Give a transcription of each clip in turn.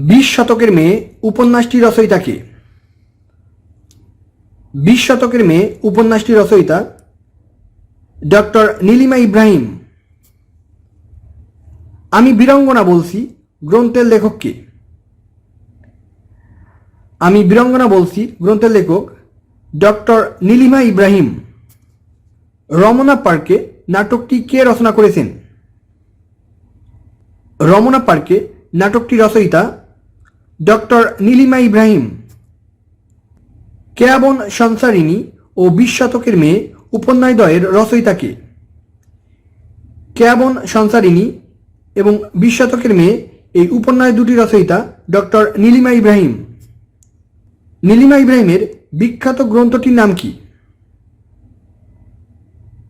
বিশ শতকের মেয়ে উপন্যাসটি রচয়িতা কে? বিশ শতকের মেয়ে উপন্যাসটি রচয়িতা ডক্টর নীলিমা ইব্রাহিম। আমি বীরাঙ্গনা বলছি, গ্রন্থের লেখককে আমি বীরাঙ্গনা বলছি, গ্রন্থের লেখক ডক্টর নীলিমা ইব্রাহিম। রমনা পার্কে নাটকটি কে রচনা করেছেন? রমনা পার্কে নাটকটি রচয়িতা ডক্টর নীলিমা ইব্রাহিম। কেয়াবন সংসারিণী ও বিশ শতকের মেয়ে উপন্যাসদ্বয়ের রচয়িতাকে কেয়াবন সংসারিণী এবং বিশ শতকের মেয়ে এই উপন্যাস দুটি রচয়িতা ডক্টর নীলিমা ইব্রাহিম। নীলিমা ইব্রাহিমের বিখ্যাত গ্রন্থটির নাম কি?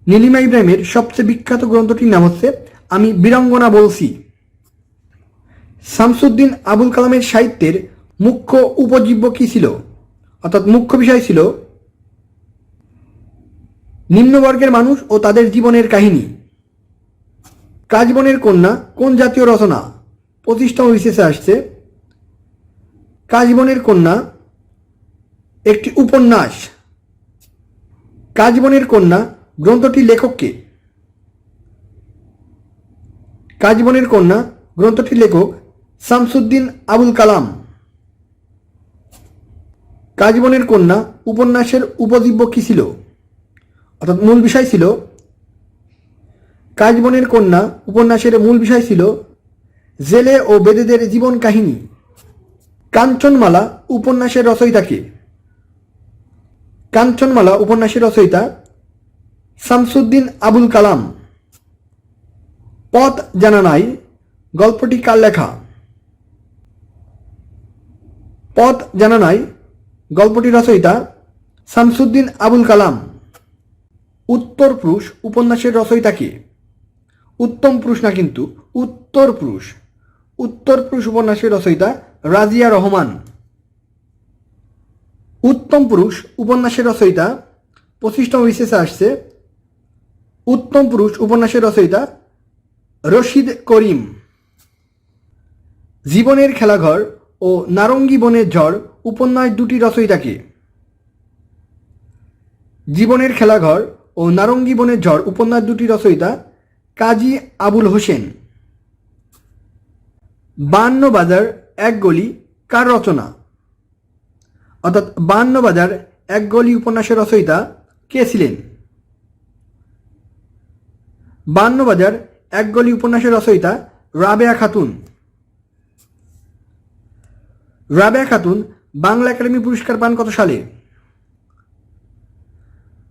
নীলিমা ইব্রাহিমের সবচেয়ে বিখ্যাত গ্রন্থটির নাম হচ্ছে আমি বীরাঙ্গনা বলছি। শামসুদ্দিন আবুল কালামের সাহিত্যের মুখ্য উপজীব্য কী ছিল? অর্থাৎ মুখ্য বিষয় ছিল নিম্নবর্গের মানুষ ও তাদের জীবনের কাহিনী। কাজবনের কন্যা কোন জাতীয় রচনা? পঁচিশতম বিশেষে আসছে। কাজবনের কন্যা একটি উপন্যাস। কাজবনের কন্যা গ্রন্থটি লেখককে কাজবনের কন্যা গ্রন্থটির লেখক শামসুদ্দিন আবুল কালাম। কাজবনের কন্যা উপন্যাসের উপজীব্য কী ছিল? অর্থাৎ মূল বিষয় ছিল, কাজবনের কন্যা উপন্যাসের মূল বিষয় ছিল জেলে ও বেদেদের জীবন কাহিনী। কাঞ্চনমালা উপন্যাসের রচয়িতাকে। কাঞ্চনমালা উপন্যাসের রচয়িতা শামসুদ্দিন আবুল কালাম। পথ জানা নাই, গল্পটি কার লেখা? পথ জানা নাই গল্পটি রচয়িতা শামসুদ্দিন আবুল কালাম। উত্তর পুরুষ উপন্যাসের রচয়িতা কে? উত্তম পুরুষ না কিন্তু উত্তর পুরুষ। উত্তর পুরুষ উপন্যাসের রচয়িতা রাজিয়া রহমান। উত্তম পুরুষ উপন্যাসের রচয়িতা পঁচিশতম বিশেষে আসছে। উত্তম পুরুষ উপন্যাসের রচয়িতা রশিদ করিম। জীবনের খেলাঘর ও নারঙ্গী বনের ঝড়, উপন্যাস দুটি রচয়িতাকে জীবনের খেলাঘর ও নারঙ্গী বনের ঝড়, উপন্যাস দুটি রচয়িতা কাজী আবুল হোসেন। বান্ন বাজার, এক গলি, কার রচনা? অর্থাৎ বান্ন বাজার, এক গলি উপন্যাসের রচয়িতা কে ছিলেন? বান্ন বাজার, এক গলি উপন্যাসের রচয়িতা রাবেয়া খাতুন। রাবেয়া খাতুন, বাংলা একাডেমি পুরস্কার পান কত সালে?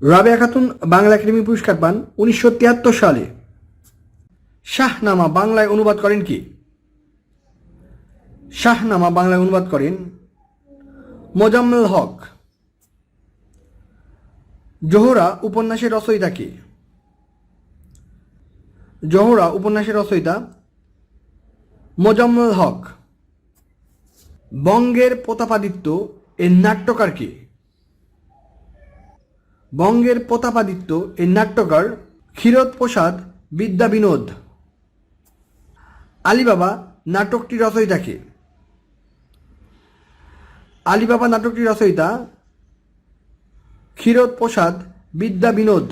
রাবেয়া খাতুন, বাংলা একাডেমি পুরস্কার পান উনিশশো তিয়াত্তর সালে। শাহনামা বাংলায় অনুবাদ করেন কি? শাহনামা বাংলায় অনুবাদ করেন মোজাম্মেল হক। জোহরা উপন্যাসের রচয়িতা কে? জোহরা উপন্যাসের রচয়িতা মোজাম্মেল হক। বঙ্গের প্রতাপাদিত্য এর নাট্যকার কে? বঙ্গের প্রতাপাদিত্য এর নাট্যকার ক্ষীরোদ প্রসাদ বিদ্যা বিনোদ আলিবাবা নাটকটি রচয়িতা কে? আলিবাবা নাটকটি রচয়িতা ক্ষীরোদ প্রসাদ বিদ্যা বিনোদ